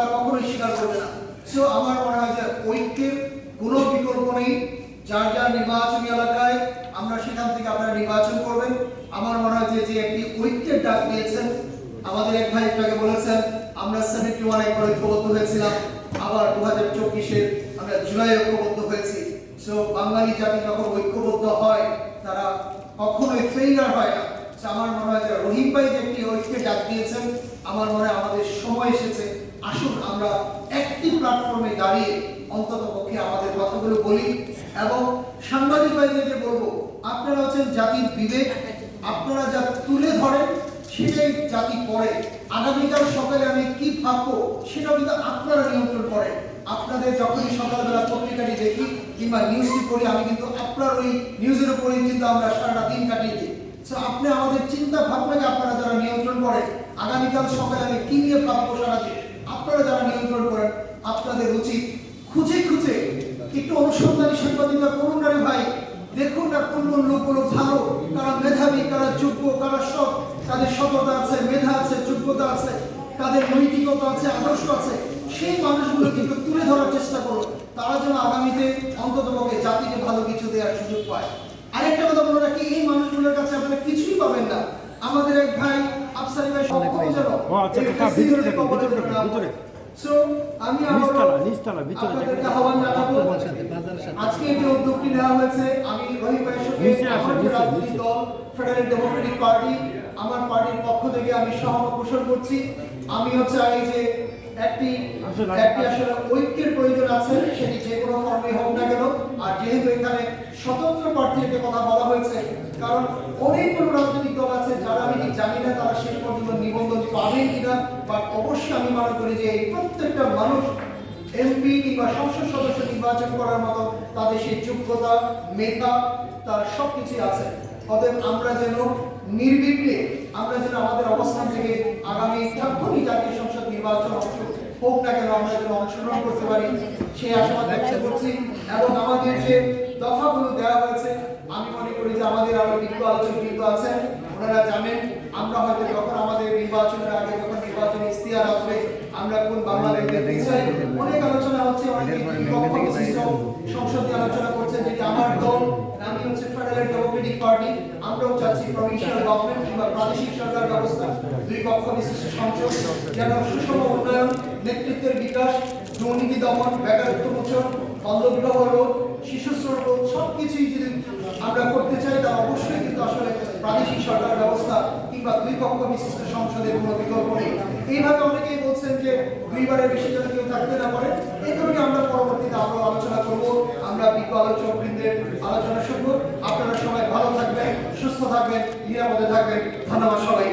তারা কখনোই স্বীকার করবে না। সো আমার মনে হয় যে ঐক্যের কোনো বিকল্প নেই। যার যার নির্বাচনী এলাকায় আমরা সেখান থেকে আপনারা নির্বাচন করবেন। আমার মনে হয় যে একটি ঐক্যের ডাক দিয়েছেন, আমাদের এক ভাই একটাকে বলেছেন, আমরা সেভেন্টি ওয়ান একবার ঐক্যবদ্ধ হয়েছিলাম, আবার দু হাজার চব্বিশের আমরা জুলাই ঐক্যবদ্ধ হয়েছি। সো বাঙালি জাতি যখন ঐক্যবদ্ধ হয়, তারা কখনোই ফেইলার হয় না। আমার মনে হয় যে রহিম ভাই যে একটি ঐক্যের ডাক দিয়েছেন, আমার মনে হয় আমাদের সময় এসেছে। আসুন আমরা একটি প্ল্যাটফর্মে দাঁড়িয়ে অন্তত পক্ষে আমাদের কথাগুলো বলি এবং সাংবাদিক ভাইদেরকে বলব আপনারা হচ্ছেন জাতির বিবেক আপনারা যা তুলে ধরেন সেটাই জাতি পড়ে আগামীকাল সকালে আমি কি ভাববো সেটাও কিন্তু আপনারা নিয়ন্ত্রণ করেন। আপনাদের যখনই সকালবেলা পত্রিকাটি দেখি কিংবা নিউজটি পড়ি আমি কিন্তু আপনার ওই নিউজের উপরেই কিন্তু আমরা সারাটা দিন কাটিয়ে দিই। So, আপনি আমাদের চিন্তা ভাবনাকে আপনারা যারা নিয়ন্ত্রণ করেন আগামীকাল সকালে আমি কি নিয়ে ভাববো সারাদিন আপনারা যারা নিয়ন্ত্রণ করেন, আপনাদের উচিত খুঁজে খুঁজে একটু অনুসন্ধানী সাংবাদিকতা করুন রে ভাই, দেখুন না কোন কোন লোকগুলো ভালো, কারা মেধাবী, কারা যোগ্য, কারা সৎ কাদের সততা আছে, মেধা আছে, যোগ্যতা আছে কাদের নৈতিকতা আছে, আদর্শ আছে, সেই মানুষগুলো কিন্তু তুলে ধরার চেষ্টা করো তারা যেন আগামীতে অন্তত পক্ষে জাতিকে ভালো কিছু দেওয়ার সুযোগ পায়। আরেকটা কথা বলে রাখি এই মানুষগুলোর কাছে আপনারা কিছুই পাবেন না। আমাদের এক ভাই আফসারি ভাই সব যেন ও আচ্ছা, এই কাকা, ভিতরে ফেসিলিটি দেখুন, ভিতরে দেখুন, ভিতরে। So, আমি নিচতলা, আবারও ভিতরে আপনাদেরকে আহ্বান জানাব আজকে যে উদ্যোগটি নেওয়া হয়েছে। আমি রহিম ভাইয়ের সঙ্গে নিচে আসেন, আমার নিচে, দল ফেডারেল ডেমোক্রেটিক পার্টি আমার পার্টির পক্ষ থেকে আমি সহমত পোষণ করছি। আমিও চাই যে একটি আসলে একটি আসলে ঐক্যের প্রয়োজন আছে সেটি যে কোনো ফর্মে হোক না কেন। আর যেহেতু এখানে স্বতন্ত্র প্রার্থীর কথা বলা হয়েছে কারণ অনেকগুলো রাজনৈতিক দল আছে যারা আমি জানি না তারা শেষ অবশ্যই আমি মনে করি যে এই প্রত্যেকটা মানুষ এমপি কিংবা সংসদ সদস্য নির্বাচন করার মতো তাদের সেই যোগ্যতা, মেধা, তার সবকিছুই আছে। অতএব আমরা যেন নির্বিঘ্নে আমরা যেন আমাদের অবস্থান থেকে আগামী জাতীয় সংসদ নির্বাচন অংশ হোক না কেন আমরা যেন অংশগ্রহণ করতে পারি ব্যক্ত করছি এবং আমাদের যে দফাগুলো দেওয়া হয়েছে, আমি মনে করি যে আমাদের আরও বিজ্ঞ আলোচক আছেন ওনারা জানেন আমরা হয়তো যখন আমাদের নির্বাচনের আগে যখন নির্বাচনী ইস্তিহার আসবে বাংলাদেশ দেখতে অনেক আলোচনা হচ্ছে অনেকে আলোচনা করছেন যেটি আমার দল আমি হচ্ছে ফেডারেল ডেমোক্রেটিক পার্টি আমরাও চাচ্ছি প্রভিন্সিয়াল গভর্নমেন্ট কিংবা প্রাদেশিক সরকার ব্যবস্থা। দুই পক্ষ বিশিষ্ট সংসদ যেন সুষম উন্নয়ন নেতৃত্বের বিকাশ দুর্নীতি দমন বেকারত্ব মোচন বাল্যবিবাহ রোধ শিশু শ্রম রোধ সবকিছুই যদি আমরা করতে চাই তা অবশ্যই কিন্তু আসলে প্রাদেশিক সরকার ব্যবস্থা কিংবা দুই পক্ষ বিশিষ্ট সংসদের কোনো বিকল্প নেই। এইভাবে অনেকেই বলছেন যে দুইবারের বেশি যেন কেউ থাকতে না পারে। এই ধরনের আমরা পরবর্তীতে আরও আলোচনা করব। আমরা বিজ্ঞ আলোচক বৃন্দের আলোচনা শুনব। আপনারা সবাই ভালো থাকবেন, সুস্থ থাকবেন, নিরাপদে থাকবেন। ধন্যবাদ সবাই